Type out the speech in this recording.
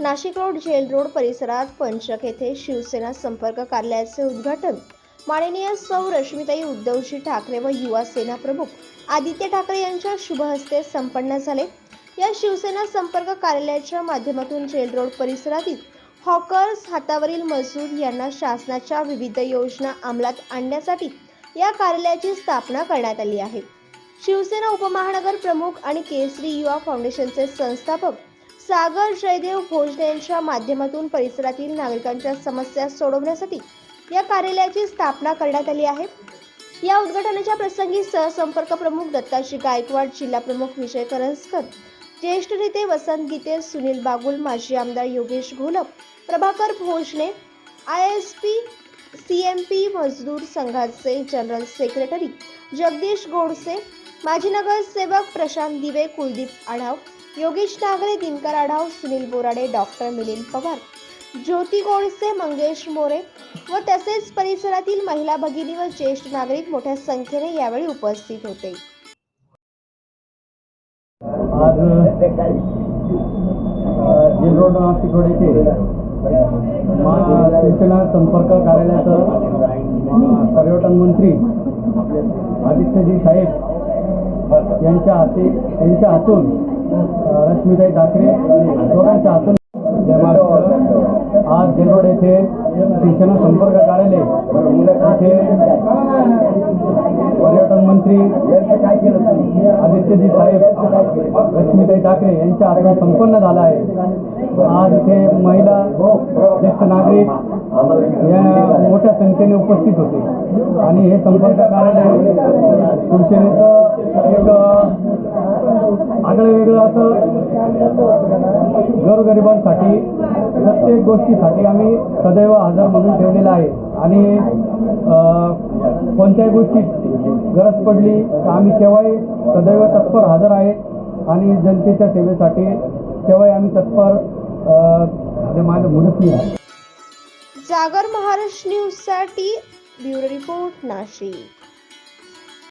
Nashik road gel road परिसरात पंचक येथे शिवसेना संपर्क कार्यालयाचे उद्घाटन. माननीय सौ रश्मीताई उद्धवजी ठाकरे व युवा सेना प्रमुख आदित्य ठाकरे यांच्या शुभ हस्ते संपन्न झाले. या शिवसेना संपर्क कार्यालयाच्या माध्यमातून जेल रोड परिसरातील हॉकर्स हातावरील मजूर यांना शासनाच्या विविध योजना अंमलात आणण्यासाठी या कार्यालयाची स्थापना करण्यात आली आहे. शिवसेना उपमहानगर प्रमुख आणि केसरी युवा फाउंडेशनचे संस्थापक सागर जयदेव भोजने यांच्या माध्यमातून परिसरातील नागरिकांच्या समस्या सोडवण्यासाठी या कार्यालयाची स्थापना करण्यात आली आहे. या उद्घाटनाच्या प्रसंगी सहसंपर्क प्रमुख दत्ताजी गायकवाड जिल्हा प्रमुख विजय करंजकर ज्येष्ठ नेते वसंत गीते सुनील बागुल माजी आमदार Yogesh Gholap Prabhakar Bhojane I S P C M P मजदूर संघाचे जनरल सेक्रेटरी जगदीश गोडसे माजी नगरसेवक प्रशांत दिवे कुलदीप आढाव योगेश नागरे दिनकर आढाव सुनील बोराडे डॉक्टर मिलिंद पवार ज्योती गोडसे मंगेश मोरे व तसेच परिसरातील महिला भगिनी व ज्येष्ठ नागरिक मोठ्या संख्येने यावेळी उपस्थित होते. आज जेल शिवसेना संपर्क कार्यालयाचं पर्यटन मंत्री आदित्यजी साहेब यांच्या हाती यांच्या हातून रश्मीताई रश्मिताई ठाकरे दोघांच्या हातून आज जेरोड येथे शिवसेना संपर्क कार्यालय येथे पर्यटन मुख्यमंत्री आदित्यजी साहेब लक्ष्मीताई ठाकरे यांच्या हातून संपन्न झाला आहे. आज इथे महिला ज्येष्ठ नागरिक या मोठ्या संख्येने उपस्थित होते. आणि हे संपर्क कार्यालय शिवसेनेचं एक आगळं वेगळं असं गोरगरिबांसाठी प्रत्येक गोष्टीसाठी आम्ही सदैव हजर म्हणून ठेवलेलं आहे. आणि कोणत्याही गोष्टीत गरज पडली तर आम्ही केव्हाही सदैव तत्पर हजर आहे आणि जनतेच्या सेवेसाठी केव्हाही आम्ही तत्पर माझं मुदत आहे जागर महाराष्ट्र न्यूजसाठी ब्युरो रिपोर्ट नाशिक.